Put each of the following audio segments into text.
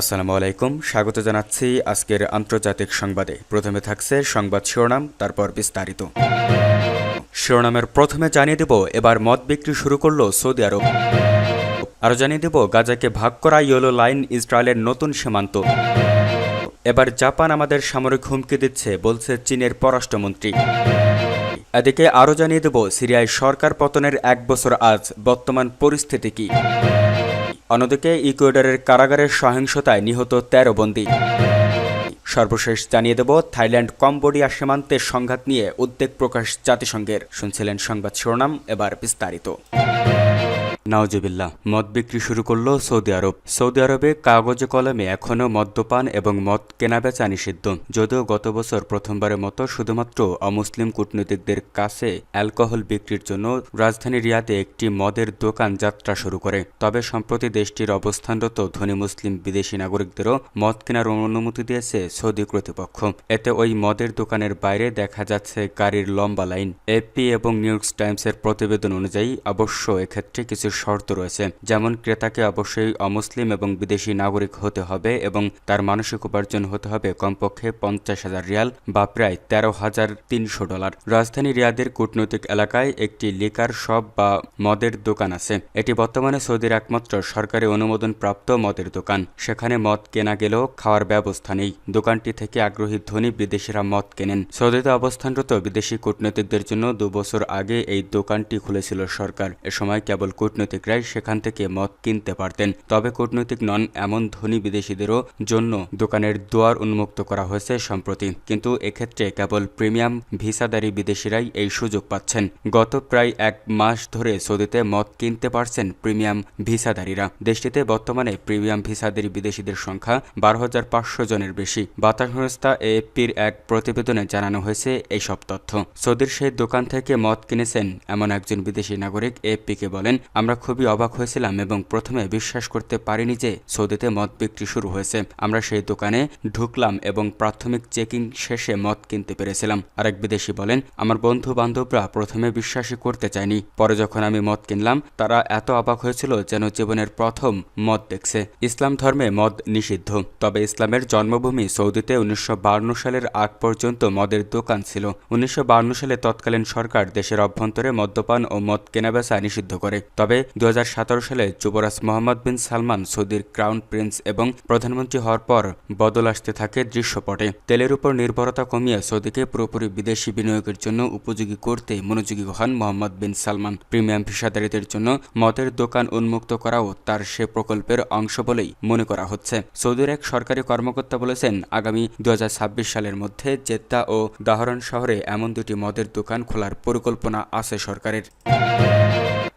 আসসালামু আলাইকুম। স্বাগত জানাচ্ছি আজকের আন্তর্জাতিক সংবাদে। প্রথমে থাকছে সংবাদ শিরোনাম, তারপর বিস্তারিত। শিরোনামের প্রথমে জানিয়ে দেব, এবার মদ বিক্রি শুরু করল সৌদি আরব। আরও জানিয়ে দেব, গাজাকে ভাগ করা ইয়েলো লাইন ইসরায়েলের নতুন সীমান্ত। এবার জাপান আমাদের সামরিক হুমকি দিচ্ছে, বলছে চীনের পররাষ্ট্রমন্ত্রী। এদিকে আরও জানিয়ে দেব, সিরিয়ায় সরকার পতনের এক বছর আজ, বর্তমান পরিস্থিতি কি? অন্যদিকে ইকুয়েডরের কারাগারের সহিংসতায় নিহত তেরো বন্দী। সর্বশেষ জানিয়ে দেব, থাইল্যান্ড কম্বোডিয়া সীমান্তের সংঘাত নিয়ে উদ্বেগ প্রকাশ জাতিসংঘের। শুনছিলেন সংবাদ শিরোনাম, এবার বিস্তারিত। নাওজবিল্লা মদ বিক্রি শুরু করল সৌদি আরব। সৌদি আরবে কাগজে কলমে এখনও মদ্যপান এবং মদ কেনাবেচা নিষিদ্ধ। যদিও গত বছর প্রথমবারের মতো শুধুমাত্র অমুসলিম কূটনীতিকদের কাছে অ্যালকোহল বিক্রির জন্য রাজধানী রিয়াদে একটি মদের দোকান যাত্রা শুরু করে। তবে সম্প্রতি দেশটির অবস্থানরত ধনী মুসলিম বিদেশি নাগরিকদেরও মদ কেনার অনুমতি দিয়েছে সৌদি কর্তৃপক্ষ। এতে ওই মদের দোকানের বাইরে দেখা যাচ্ছে গাড়ির লম্বা লাইন। এপি এবং নিউজ টাইমসের প্রতিবেদন অনুযায়ী অবশ্য এক্ষেত্রে কিছু শর্ত রয়েছে, যেমন ক্রেতাকে অবশ্যই অমুসলিম এবং বিদেশি নাগরিক হতে হবে এবং তার মানসিক উপার্জন হতে হবে কমপক্ষে পঞ্চাশ হাজার রিয়াল বা প্রায় তেরো হাজার তিনশো ডলার। রাজধানী রিয়াদের কূটনৈতিক এলাকায় একটি লিকার শপ বা মদের দোকান আছে। এটি বর্তমানে সৌদির একমাত্র সরকারি অনুমোদন প্রাপ্ত মদের দোকান। সেখানে মদ কেনা গেলেও খাওয়ার ব্যবস্থা নেই। দোকানটি থেকে আগ্রহী ধনী বিদেশিরা মদ কেনেন। সৌদিতে অবস্থানরত বিদেশি কূটনীতিকদের জন্য দুবছর আগে এই দোকানটি খুলেছিল সরকার। এ সময় কেবল কূটনৈতিকরাই সেখান থেকে মদ কিনতে পারতেন। তবে কূটনৈতিক নন এমন ধনী বিদেশিদেরও জন্য দোকানের দুয়ার উন্মুক্ত করা হয়েছে সম্প্রতি। কিন্তু এক্ষেত্রে কেবল প্রিমিয়াম ভিসাদারী বিদেশিরাই এই সুযোগ পাচ্ছেন। গত প্রায় এক মাস ধরে সৌদিতে মদ কিনতে পারছেন প্রিমিয়াম ভিসাদারীরা। দেশটিতে বর্তমানে প্রিমিয়াম ভিসাদারী বিদেশিদের সংখ্যা বারো হাজার পাঁচশো জনের বেশি। বার্তা সংস্থা এএফপির এক প্রতিবেদনে জানানো হয়েছে এইসব তথ্য। সৌদির সেই দোকান থেকে মদ কিনেছেন এমন একজন বিদেশি নাগরিক এএফপিকে বলেন, আমরা খুবই অবাক হয়েছিলাম এবং প্রথমে বিশ্বাস করতে পারিনি যে সৌদিতে মদ বিক্রি শুরু হয়েছে। আমরা সেই দোকানে ঢুকলাম এবং প্রাথমিক চেকিং শেষে মদ কিনতে পেরেছিলাম। আরেক বিদেশি বলেন, আমার বন্ধু বান্ধবরা প্রথমে বিশ্বাসই করতে চায়নি। পরে যখন আমি মদ কিনলাম, তারা এত অবাক হয়েছিল যেন জীবনের প্রথম মদ দেখছে। ইসলাম ধর্মে মদ নিষিদ্ধ। তবে ইসলামের জন্মভূমি সৌদিতে উনিশশো সালের আগ পর্যন্ত মদের দোকান ছিল। উনিশশো সালে তৎকালীন সরকার দেশের অভ্যন্তরে মদ্যপান ও মদ কেনাবেচা নিষিদ্ধ করে। তবে দু হাজার সতেরো সালে যুবরাজ মোহাম্মদ বিন সালমান সৌদির ক্রাউন প্রিন্স এবং প্রধানমন্ত্রী হওয়ার পর বদল আসতে থাকে দৃশ্যপটে। তেলের উপর নির্ভরতা কমিয়ে সৌদিকে পুরোপুরি বিদেশি বিনিয়োগের জন্য উপযোগী করতে মনোযোগী হন মোহাম্মদ বিন সালমান। প্রিমিয়াম পেশাদারীদের জন্য মদের দোকান উন্মুক্ত করাও তার সে প্রকল্পের অংশ বলেই মনে করা হচ্ছে। সৌদির এক সরকারি কর্মকর্তা বলেছেন, আগামী দু হাজার ছাব্বিশ সালের মধ্যে জেদ্দা ও দাহরান শহরে এমন দুটি মদের দোকান খোলার পরিকল্পনা আছে সরকারের।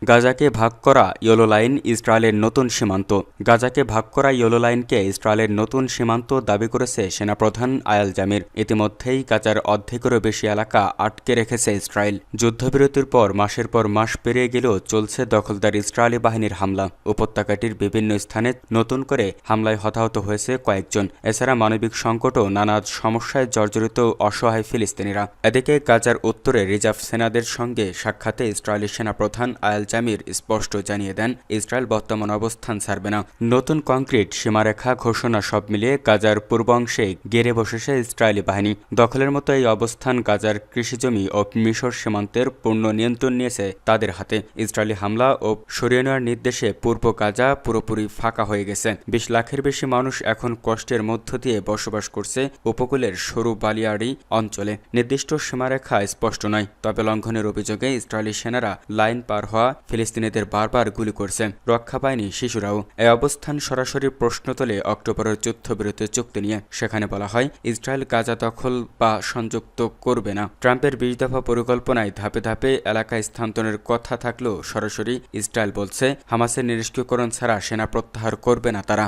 গাজাকে ভাগ করা ইয়েলো লাইন ইসরায়েলের নতুন সীমান্ত। গাজাকে ভাগ করা ইয়েলো লাইনকে ইসরায়েলের নতুন সীমান্ত দাবি করেছে সেনাপ্রধান আয়াল জামির। ইতিমধ্যেই গাজার অর্ধেকেরও বেশি এলাকা আটকে রেখেছে ইসরায়েল। যুদ্ধবিরতির পর, মাসের পর মাস পেরিয়ে গেলেও চলছে দখলদার ইসরায়েলি বাহিনীর হামলা। উপত্যকাটির বিভিন্ন স্থানে নতুন করে হামলায় হতাহত হয়েছে কয়েকজন। এছাড়া মানবিক সংকটও নানা সমস্যায় জর্জরিত অসহায় ফিলিস্তিনিরা। এদিকে গাজার উত্তরে রিজার্ভ সেনাদের সঙ্গে সাক্ষাতে ইসরায়েলি সেনাপ্রধান আয়াল জামির স্পষ্ট জানিয়ে দেন, ইসরায়েল বর্তমান অবস্থান ছাড়বে না। নতুন কংক্রিট সীমারেখা ঘোষণা সব মিলিয়ে গাজার পূর্বাংশে গেড়ে বসেছে ইসরায়েলি বাহিনী। দখলের মতো এই অবস্থান গাজার কৃষিজমি ও মিশর সীমান্তের পূর্ণ নিয়ন্ত্রণ নিয়েছে তাদের হাতে। ইসরায়েলি হামলা ও সরিয়ে নেওয়ার নির্দেশে পূর্ব গাজা পুরোপুরি ফাঁকা হয়ে গেছে। বিশ লাখের বেশি মানুষ এখন কষ্টের মধ্য দিয়ে বসবাস করছে উপকূলের সরু বালিয়াড়ি অঞ্চলে। নির্দিষ্ট সীমারেখা স্পষ্ট নয়, তবে লঙ্ঘনের অভিযোগে ইসরায়েলি সেনারা লাইন পার হওয়া ফিলিস্তিনিদের বারবার গুলি করছে রক্ষা পায়নি শিশুরাও। এই অবস্থান সরাসরি প্রশ্ন তোলে অক্টোবরের যুদ্ধবিরতি চুক্তি নিয়ে সেখানে বলা হয়, ইসরায়েল গাজা দখল বা সংযুক্ত করবে না। ট্রাম্পের বিশ দফা পরিকল্পনায় ধাপে ধাপে এলাকায় স্থানান্তরের কথা থাকলেও সরাসরি ইসরায়েল বলছে, হামাসের নিষ্ক্রিয়করণ ছাড়া সেনা প্রত্যাহার করবে না তারা।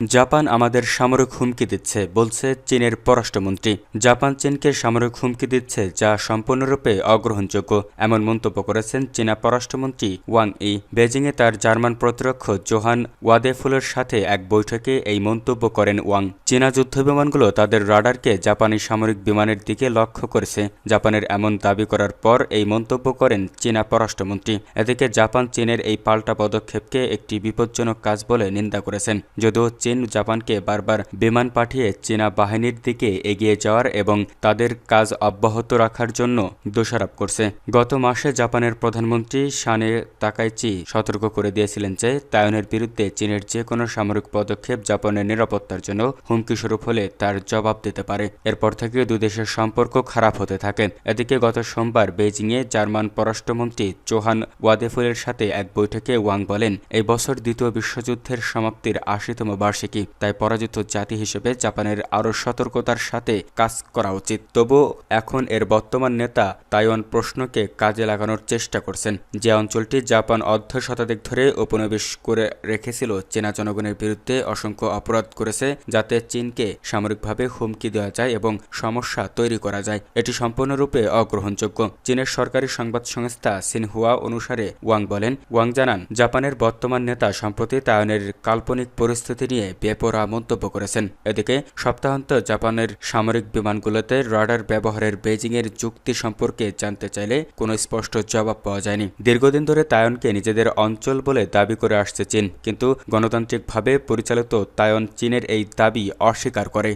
জাপান আমাদের সামরিক হুমকি দিচ্ছে, বলছে চীনের পররাষ্ট্রমন্ত্রী। জাপান চীনকে সামরিক হুমকি দিচ্ছে যা সম্পূর্ণরূপে অগ্রহণযোগ্য, এমন মন্তব্য করেছেন চীনা পররাষ্ট্রমন্ত্রী ওয়াং ই। বেজিংয়ে তার জার্মান প্রতিরক্ষক জোহান ওয়াদেফুলের সাথে এক বৈঠকে এই মন্তব্য করেন ওয়াং। চীনা যুদ্ধবিমানগুলো তাদের রাডারকে জাপানি সামরিক বিমানের দিকে লক্ষ্য করেছে। জাপানের এমন দাবি করার পর এই মন্তব্য করেন চীনা পররাষ্ট্রমন্ত্রী। এদিকে জাপান চীনের এই পাল্টা পদক্ষেপকে একটি বিপজ্জনক কাজ বলে নিন্দা করেছেন, যদিও চীন জাপানকে বারবার বিমান পাঠিয়ে চীনা বাহিনীর দিকে এগিয়ে যাওয়ার এবং তাদের কাজ অব্যাহত রাখার জন্য দোষারোপ করছে। গত মাসে জাপানের প্রধানমন্ত্রী শানে তাকাইচি সতর্ক করে দিয়েছিলেন যে, তাইওয়ানের বিরুদ্ধে চীনের যে কোনো সামরিক পদক্ষেপ জাপানের নিরাপত্তার জন্য হুমকি স্বরূপ হলে তার জবাব দিতে পারে। এরপর থেকে দুই দেশের সম্পর্ক খারাপ হতে থাকে। এদিকে গত সোমবার বেজিংয়ে জার্মান পররাষ্ট্রমন্ত্রী চোহান ওয়াদেফুলের সাথে এক বৈঠকে ওয়াং বলেন, এই বছর দ্বিতীয় বিশ্বযুদ্ধের সমাপ্তির আশিতম বার্ষিকী তাই পরাজিত জাতি হিসেবে জাপানের আরও সতর্কতার সাথে কাজ করা উচিত। তবু এখন এর বর্তমান নেতা তাইওয়ান প্রশ্নকে কাজে লাগানোর চেষ্টা করছেন। যে অঞ্চলটি জাপান অর্ধ শতাধিক ধরে উপনিবেশ করে রেখেছিল, চীনা জনগণের বিরুদ্ধে অসংখ্য অপরাধ করেছে যাতে চীনকে সামরিকভাবে হুমকি দেওয়া যায় এবং সমস্যা তৈরি করা যায়। এটি সম্পূর্ণরূপে অগ্রহণযোগ্য। চীনের সরকারি সংবাদ সংস্থা সিনহুয়া অনুসারে ওয়াং বলেন, ওয়াং জানান, জাপানের বর্তমান নেতা সম্প্রতি তায়নের কাল্পনিক পরিস্থিতি নিয়ে বেপরা মন্তব্য করেছেন। এদিকে, সপ্তাহান্ত জাপানের সামরিক বিমানগুলোতে রাডার ব্যবহারের বেজিংয়ের যুক্তি সম্পর্কে জানতে চাইলে কোনো স্পষ্ট জবাব পাওয়া যায়নি। দীর্ঘদিন ধরে তায়নকে নিজেদের অঞ্চল বলে দাবি করে আসছে চীন, কিন্তু গণতান্ত্রিকভাবে পরিচালিত তায়ন চীনের এই দাবি অস্বীকার করে।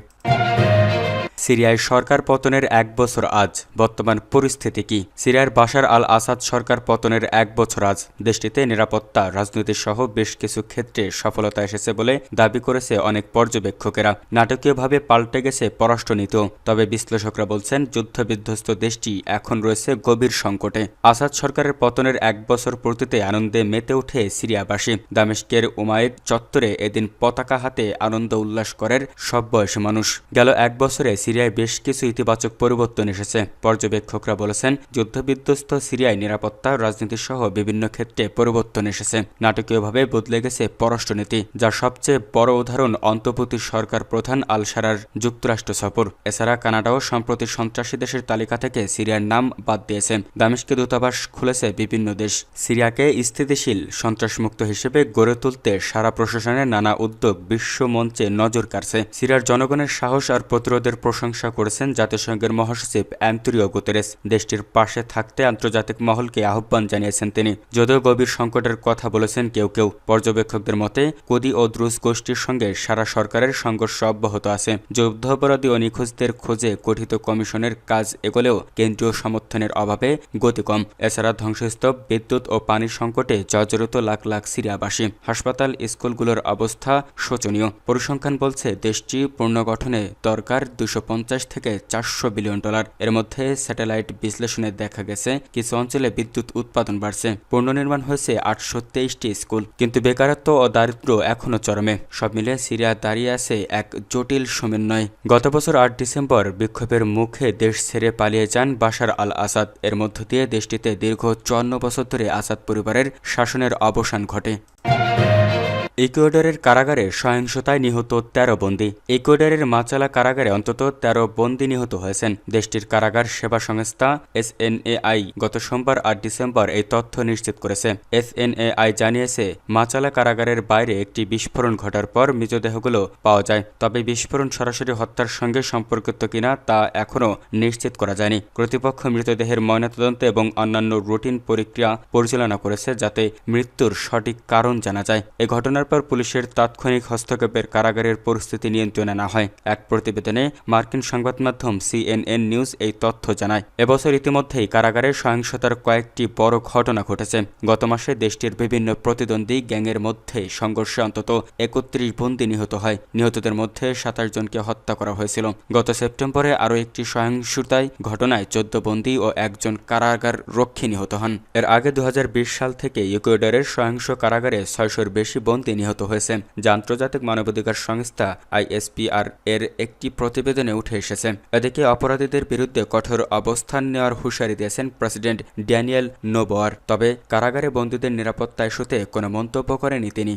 সিরিয়ায় সরকার পতনের এক বছর আজ। বর্তমান পরিস্থিতি কি? সিরিয়ার বাশার আল আসাদ সরকার পতনের এক বছর আজ। দেশটিতে নিরাপত্তা, রাজনীতি সহ বেশ কিছু ক্ষেত্রে সফলতা এসেছে বলে দাবি করেছে অনেক পর্যবেক্ষকেরা। নাটকীয়ভাবে পাল্টে গেছে পররাষ্ট্রনীতিও তবে বিশ্লেষকরা বলছেন, যুদ্ধবিধ্বস্ত দেশটি এখন রয়েছে গভীর সংকটে। আসাদ সরকারের পতনের এক বছর পূর্তিতে আনন্দে মেতে ওঠে সিরিয়াবাসী। দামেস্কের উমায়েদ চত্বরে এদিন পতাকা হাতে আনন্দ উল্লাস করেন সব বয়সী মানুষ। গেল এক বছরে সিরিয়ায় বেশ কিছু ইতিবাচক পরিবর্তন এসেছে। পর্যবেক্ষকরা বলেছেন, যুদ্ধবিধ্বস্ত সিরিয়ায় নিরাপত্তা রাজনীতি সহ বিভিন্ন ক্ষেত্রে পরিবর্তন এসেছে। নাটকীয়ভাবে বদলে গেছে পররাষ্ট্রনীতি, যার সবচেয়ে বড় উদাহরণ অন্তর্বর্তী সরকার প্রধান আল সারার যুক্তরাষ্ট্র সফর। এছাড়া কানাডাও সম্প্রতি সন্ত্রাসী দেশের তালিকা থেকে সিরিয়ার নাম বাদ দিয়েছে। দামেশকে দূতাবাস খুলেছে বিভিন্ন দেশ। সিরিয়াকে স্থিতিশীল, সন্ত্রাসমুক্ত হিসেবে গড়ে তুলতে সারা প্রশাসনের নানা উদ্যোগ বিশ্ব মঞ্চে নজর কাড়ছে। সিরিয়ার জনগণের সাহস আর প্রতিরোধের প্রশংসা করেছেন জাতিসংঘের মহাসচিব অ্যান্টুরিও গুতেরেস। দেশটির পাশে থাকতে আন্তর্জাতিক মহলকে আহ্বান জানিয়েছেন তিনি। যদিও গভীর সংকটের কথা বলেছেন কেউ কেউ, পর্যবেক্ষকদের মতে, কুদি ও দ্রুজ গোষ্ঠীর সঙ্গে সারা সরকারের সংঘর্ষ অব্যাহত আছে। যুদ্ধাপরাধী ও নিখোঁজদের খোঁজে গঠিত কমিশনের কাজ এগোলেও কেন্দ্রীয় সমর্থনের অভাবে গতি কম। এছাড়া ধ্বংসস্তূপ, বিদ্যুৎ ও পানির সংকটে জর্জরিত লাখ লাখ সিরিয়াবাসী। হাসপাতাল, স্কুলগুলোর অবস্থা শোচনীয়। পরিসংখ্যান বলছে, দেশটি পুনর্গঠনে দরকার দুশো পঞ্চাশ থেকে চারশো বিলিয়ন ডলার। এর মধ্যে স্যাটেলাইট বিশ্লেষণে দেখা গেছে, কিছু অঞ্চলে বিদ্যুৎ উৎপাদন বাড়ছে। পুনর্নির্মাণ হয়েছে আটশো তেইশটি স্কুল, কিন্তু বেকারত্ব ও দারিদ্র্য এখনও চরমে। সব মিলে সিরিয়া দাঁড়িয়ে আছে এক জটিল সমন্বয়। গত বছর আট ডিসেম্বর বিক্ষোভের মুখে দেশ ছেড়ে পালিয়ে যান বাশার আল আসাদ এর মধ্য দিয়ে দেশটিতে দীর্ঘ চুয়ান্ন বছর ধরে আসাদ পরিবারের শাসনের অবসান ঘটে। ইকুয়েডরের কারাগারে সহিংসতায় নিহত তেরো বন্দী। ইকুয়েডরের মাচালা কারাগারে অন্তত তেরো বন্দী নিহত হয়েছেন। দেশটির কারাগার সেবা সংস্থা এসএনএআই গত সোমবার আট ডিসেম্বর এই তথ্য নিশ্চিত করেছে। এসএনএআই জানিয়েছে মাচালা কারাগারের বাইরে একটি বিস্ফোরণ ঘটার পর মৃতদেহগুলো পাওয়া যায়, তবে বিস্ফোরণ সরাসরি হত্যার সঙ্গে সম্পর্কিত কিনা তা এখনও নিশ্চিত করা যায়নি। কর্তৃপক্ষ মৃতদেহের ময়নাতদন্ত এবং অন্যান্য রুটিন প্রক্রিয়া পরিচালনা করেছে যাতে মৃত্যুর সঠিক কারণ জানা যায়। এ ঘটনার পর পুলিশের তাৎক্ষণিক হস্তক্ষেপের কারাগারের পরিস্থিতি নিয়ন্ত্রণে না হয়। এক প্রতিবেদনে মার্কিন সংবাদ মাধ্যম সিএনএন নিউজ এই তথ্য জানায়। এবছর ইতিমধ্যেই কারাগারে সহিংসতার কয়েকটি বড় ঘটনা ঘটেছে। গত মাসে দেশটির বিভিন্ন প্রতিদ্বন্দ্বী গ্যাংয়ের মধ্যে সংঘর্ষে অন্তত একত্রিশ বন্দী নিহত হয়। নিহতদের মধ্যে সাতাশ জনকে হত্যা করা হয়েছিল। গত সেপ্টেম্বরে আরও একটি সহিংসতায় ঘটনায় চোদ্দ বন্দী ও একজন কারাগার রক্ষী নিহত হন। এর আগে দু হাজার বিশ সাল থেকে ইকুয়েডরের সহিংস কারাগারে ছয়শোর বেশি বন্দী নিহত হয়েছে যা আন্তর্জাতিক মানবাধিকার সংস্থা আইএসপিআর এর একটি প্রতিবেদনে উঠে এসেছে। এদিকে অপরাধীদের বিরুদ্ধে কঠোর অবস্থান নেওয়ার হুঁশিয়ারি দিয়েছেন প্রেসিডেন্ট ড্যানিয়েল নোবোয়ার। তবে কারাগারে বন্দীদের নিরাপত্তা ইস্যুতে কোনো মন্তব্য করেনি তিনি।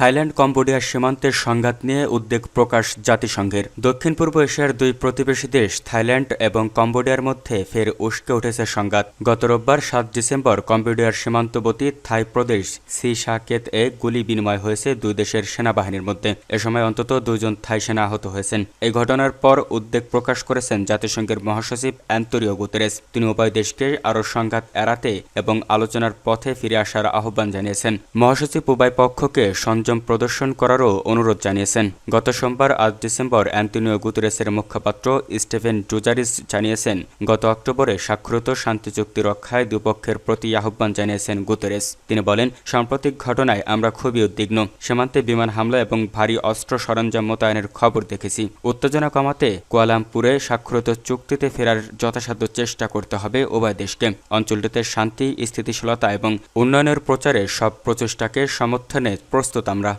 থাইল্যান্ড, কম্বোডিয়ার সীমান্তের সংঘাত নিয়ে উদ্বেগ প্রকাশ জাতিসংঘের। দক্ষিণ পূর্ব এশিয়ার দুই প্রতিবেশী দেশ, থাইল্যান্ড এবং কম্বোডিয়ার মধ্যে ফের উস্কে উঠেছে সংঘাত। গত রোববার সাত ডিসেম্বর কম্বোডিয়ার সীমান্তবর্তী থাই প্রদেশ সি সাকেত এ গুলি বিনিময় হয়েছে দুই দেশের সেনাবাহিনীর মধ্যে। এ সময় অন্তত দুইজন থাই সেনা আহত হয়েছেন। এই ঘটনার পর উদ্বেগ প্রকাশ করেছেন জাতিসংঘের মহাসচিব অ্যান্তরিও গুতেরেস। তিনি উভয় দেশকে আরও সংঘাত এড়াতে এবং আলোচনার পথে ফিরে আসার আহ্বান জানিয়েছেন। মহাসচিব উভয় পক্ষকে সংযম সংযম প্রদর্শন করারও অনুরোধ জানিয়েছেন। গত সোমবার আট ডিসেম্বর অ্যান্টনিও গুতেরেসের মুখপাত্র স্টিফেন ডুজারিস জানিয়েছেন, গত অক্টোবরে স্বাক্ষরিত শান্তি চুক্তি রক্ষায় দুপক্ষের প্রতি আহ্বান জানিয়েছেন গুতেরেস। তিনি বলেন, সাম্প্রতিক ঘটনায় আমরা খুবই উদ্বিগ্ন। সীমান্তে বিমান হামলা এবং ভারী অস্ত্র সরঞ্জাম মোতায়েনের খবর দেখেছি। উত্তেজনা কমাতে কুয়ালামপুরে স্বাক্ষরিত চুক্তিতে ফেরার যথাসাধ্য চেষ্টা করতে হবে উভয় দেশকে। অঞ্চলটিতে শান্তি, স্থিতিশীলতা এবং উন্নয়নের প্রচারে সব প্রচেষ্টাকে সমর্থনে প্রস্তুত আমরা